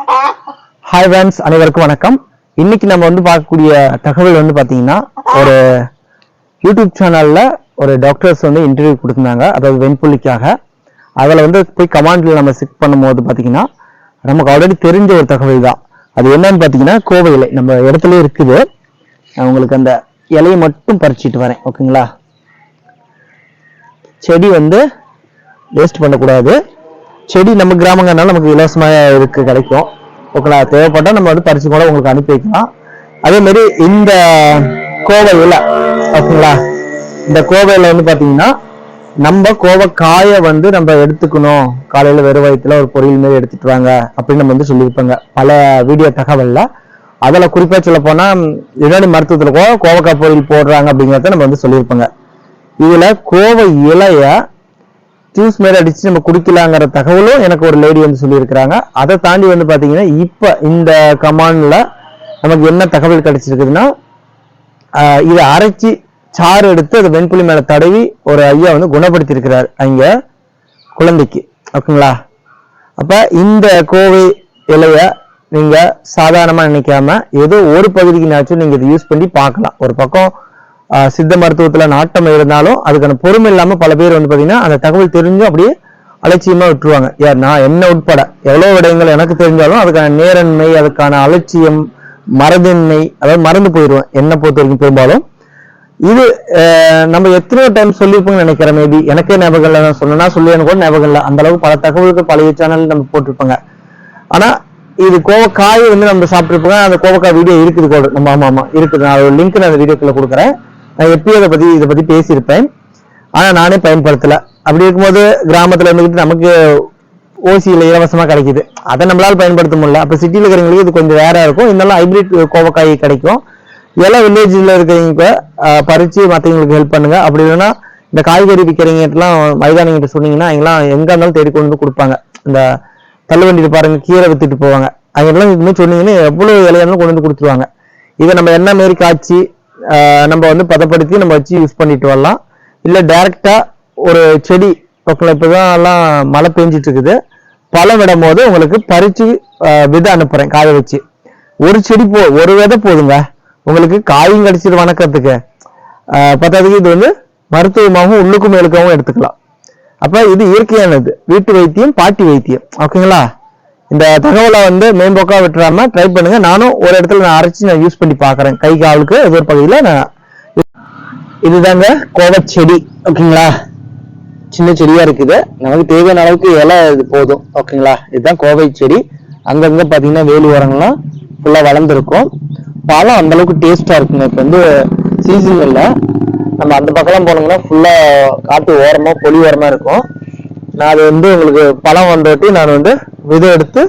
Hi friends அனைவருக்கும் வணக்கம். இன்னைக்கு நம்ம வந்து பார்க்கக்கூடிய தகவல் வந்து பார்த்தீங்கன்னா ஒரு யூடியூப் சேனல்ல ஒரு டாக்டர்ஸ் வந்து இன்டர்வியூ கொடுத்துருந்தாங்க. அதாவது வெண்புள்ளிக்காக. அதில் வந்து போய் கமாண்டில் நம்ம செக் பண்ணும்போது பார்த்தீங்கன்னா நமக்கு ஆல்ரெடி தெரிஞ்ச ஒரு தகவல் தான். அது என்னன்னு பார்த்தீங்கன்னா கோவை இலை. நம்ம இடத்துல இருக்குது. உங்களுக்கு அந்த இலையை மட்டும் பறிச்சிட்டு வரேன். ஓகேங்களா செடி வந்து வேஸ்ட் பண்ணக்கூடாது. செடி நம்ம கிராமங்கள்னால நமக்கு இலவசமாக இருக்கு கிடைக்கும். ஓகேங்களா தேவைப்பட்டால் நம்ம வந்து பறிச்சு கூட உங்களுக்கு அனுப்பி வைக்கலாம். அதே மாதிரி இந்த கோவையில் ஓகேங்களா இந்த கோவையில் வந்து பார்த்தீங்கன்னா நம்ம கோவைக்காயை வந்து நம்ம எடுத்துக்கணும். காலையில் வெறும் வயிற்றுல ஒரு பொரியல் மாதிரி எடுத்துட்டு வாங்க அப்படின்னு நம்ம வந்து சொல்லியிருப்பாங்க. பல வீடியோ தகவலில். அதில் குறிப்பாக சொல்ல போனால் யுனானி மருத்துவத்தில் கூட கோவக்காய் பொரியல் போடுறாங்க அப்படிங்கிறத நம்ம வந்து சொல்லியிருப்பாங்க. இதில் கோவை இலைய ஜூஸ் மாதிரி அடிச்சு நம்ம குடிக்கலாங்கிற தகவலும் எனக்கு ஒரு லேடி வந்து சொல்லியிருக்கிறாங்க. அதை தாண்டி வந்து பாத்தீங்கன்னா இப்போ இந்த கமானில் நமக்கு என்ன தகவல் கிடைச்சிருக்குதுன்னா இதை அரைச்சி சாறு எடுத்து அதை வெண்புலி மேல தடவி ஒரு ஐயா வந்து குணப்படுத்தியிருக்கிறார் அங்க குழந்தைக்கு. ஓகேங்களா? அப்ப இந்த கோவை இலைய நீங்க சாதாரணமா நினைக்காம ஏதோ ஒரு பகுதிக்குனாச்சும் நீங்க இதை யூஸ் பண்ணி பார்க்கலாம். ஒரு பக்கம் சித்த மருத்துவத்துல நாட்டம் இருந்தாலும் அதுக்கான பொறுமை இல்லாம பல பேர் வந்து பாத்தீங்கன்னா அந்த தகவல் தெரிஞ்சும் அப்படியே அலட்சியமா விட்டுருவாங்க. யார் நான் என்ன உட்பட? எவ்வளவு விடயங்கள் எனக்கு தெரிஞ்சாலும் அதுக்கான நேரன்மை அதுக்கான அலட்சியம் மறதின்மை அதாவது மறந்து போயிடுவேன். என்ன பொறுத்த வரைக்கும் பெரும்பாலும். இது நம்ம எத்தனையோ டைம் சொல்லியிருப்போம்னு நினைக்கிறேன் மேபி எனக்கே ஞாபகம் இல்லை நான் சொன்னா சொல்லுவேன்னு கூட ஞாபகம் இல்லை. அந்த அளவுக்கு பல தகவல்கள் பழைய சேனல் நம்ம போட்டிருப்பாங்க. ஆனா இது கோவக்காய் வந்து நம்ம சாப்பிட்டுருப்போம் அந்த கோவக்காய் வீடியோ இருக்குது கூட. நம்ம ஆமா ஆமா. இருக்குது. நான் ஒரு லிங்க் நான் அந்த வீடியோக்குள்ள கொடுக்குறேன். நான் எப்பயும் அதை பத்தி இதை பத்தி பேசியிருப்பேன். ஆனா நானே பயன்படுத்தல. அப்படி இருக்கும்போது கிராமத்துல இருந்துகிட்டு நமக்கு ஓசியில இலவசமா கிடைக்குது. அதை நம்மளால பயன்படுத்த முடியல. அப்ப சிட்டியில் இருக்கிறவங்களுக்கு இது கொஞ்சம் வேற இருக்கும். இருந்தாலும் ஹைபிரிட் கோவக்காய் கிடைக்கும். எல்லாம் வில்லேஜ்ல இருக்கிறவங்க பறித்து மற்றவங்களுக்கு பறிச்சு மத்தவங்களுக்கு ஹெல்ப் பண்ணுங்க. அப்படி இல்லைன்னா இந்த காய்கறி விற்கிறவங்கலாம் மைதானிகிட்ட சொன்னீங்கன்னா அவங்கலாம் எங்க இருந்தாலும் தேடி கொண்டு வந்து கொடுப்பாங்க. இந்த தள்ளுவண்டிட்டு பாருங்க கீரை வித்துட்டு போவாங்க. அவங்கெல்லாம் இன்னும் சொன்னீங்கன்னா எவ்வளவு இலையாலும் கொண்டு வந்து கொடுத்துருவாங்க. இதை நம்ம என்ன மாரி காய்ச்சி நம்ம வந்து பதப்படுத்தி நம்ம வச்சு யூஸ் பண்ணிட்டு வரலாம். இல்லை டைரக்டா ஒரு செடி பக்கம் இப்பதான் எல்லாம் மழை பெஞ்சிட்டு இருக்குது பழம் விடும் போது உங்களுக்கு பறிச்சு விதை அனுப்புறேன் காய வச்சு. ஒரு செடி போ ஒரு விதை போதுங்க. உங்களுக்கு காயும் கிடைச்சிட்டு வணக்கத்துக்கு. பத்தாவதுக்கு இது வந்து மருத்துவமாகவும் உள்ளுக்கும் மேலுக்காகவும் எடுத்துக்கலாம். அப்ப இது இயற்கையானது. வீட்டு வைத்தியம் பாட்டி வைத்தியம். ஓகேங்களா? இந்த தகவலை வந்து மேம்போக்காக விட்டுறாம ட்ரை பண்ணுங்க. நானும் ஒரு இடத்துல நான் அரைச்சி நான் யூஸ் பண்ணி பார்க்குறேன். கை காலுக்கு ஏதோ ஒரு பகுதியில் நான் இதுதாங்க கோவச்செடி ஓகேங்களா? சின்ன செடியா இருக்குது. நமக்கு தேவையான அளவுக்கு இலை இது போதும். ஓகேங்களா? இதுதான் கோவை செடி. அங்கங்க பார்த்தீங்கன்னா வேலி ஓரங்கள்லாம் ஃபுல்லாக வளர்ந்துருக்கும். பழம் அந்த அளவுக்கு டேஸ்டா இருக்குங்க. இப்போ வந்து சீசன் இல்லை. நம்ம அந்த பக்கம்லாம் போனோம்னா ஃபுல்லாக காட்டு ஓரமாக பொலி ஓரமாக இருக்கும். நான் அது வந்து உங்களுக்கு பழம் வந்தோட்டி நான் வந்து விதை எடுத்து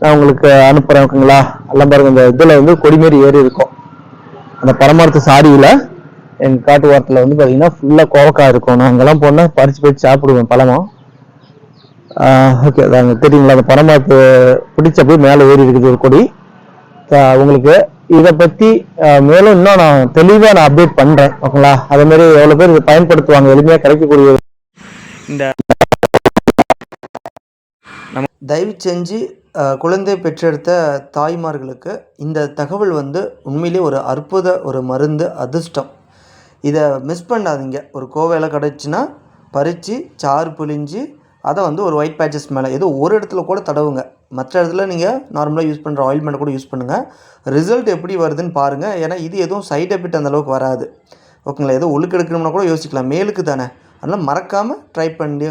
நான் உங்களுக்கு அனுப்புறேன் ஓகேங்களா? எல்லாம் பாருங்க இந்த இதில் வந்து கொடிமேரி ஏறி இருக்கும். அந்த பரமரத்து சாடியில எங்கள் காட்டு வாரத்தில் வந்து பார்த்தீங்கன்னா ஃபுல்லாக கோவக்காய் இருக்கும். நான் அங்கெல்லாம் போனால் பறிச்சு பறிச்சு சாப்பிடுவேன் பழமும் ஓகே அதாங்க தெரியுங்களா? அந்த பரமரத்து பிடிச்ச போய் மேலே ஏறி இருக்குது ஒரு கொடி. உங்களுக்கு இதை பற்றி மேலும் இன்னும் நான் தெளிவாக நான் அப்டேட் பண்ணுறேன் ஓகேங்களா? அதே மாதிரி பேர் இதை பயன்படுத்துவாங்க எளிமையாக கிடைக்கக்கூடிய இந்த தயவு செஞ்சு குழந்தை பெற்றெடுத்த தாய்மார்களுக்கு இந்த தகவல் வந்து உண்மையிலே ஒரு அற்புத ஒரு மருந்து அதிர்ஷ்டம். இதை மிஸ் பண்ணாதீங்க. ஒரு கோவையில் கிடச்சின்னா பறித்து சாறு புழிஞ்சு அதை வந்து ஒரு ஒயிட் பேச்சஸ் மேலே ஏதோ ஒரு இடத்துல கூட தடவுங்க. மற்ற இடத்துல நீங்கள் நார்மலாக யூஸ் பண்ணுற ஆயில்மெண்ட் கூட யூஸ் பண்ணுங்கள் ரிசல்ட் எப்படி வருதுன்னு பாருங்கள் ஏன்னா இது எதுவும் சைட் எஃபெக்ட் அந்தளவுக்கு வராது. ஓகேங்களா? ஏதோ ஒழுக்கு எடுக்கணும்னா கூட யோசிக்கலாம். மேலுக்கு தானே. அதனால் மறக்காமல் ட்ரை பண்ணி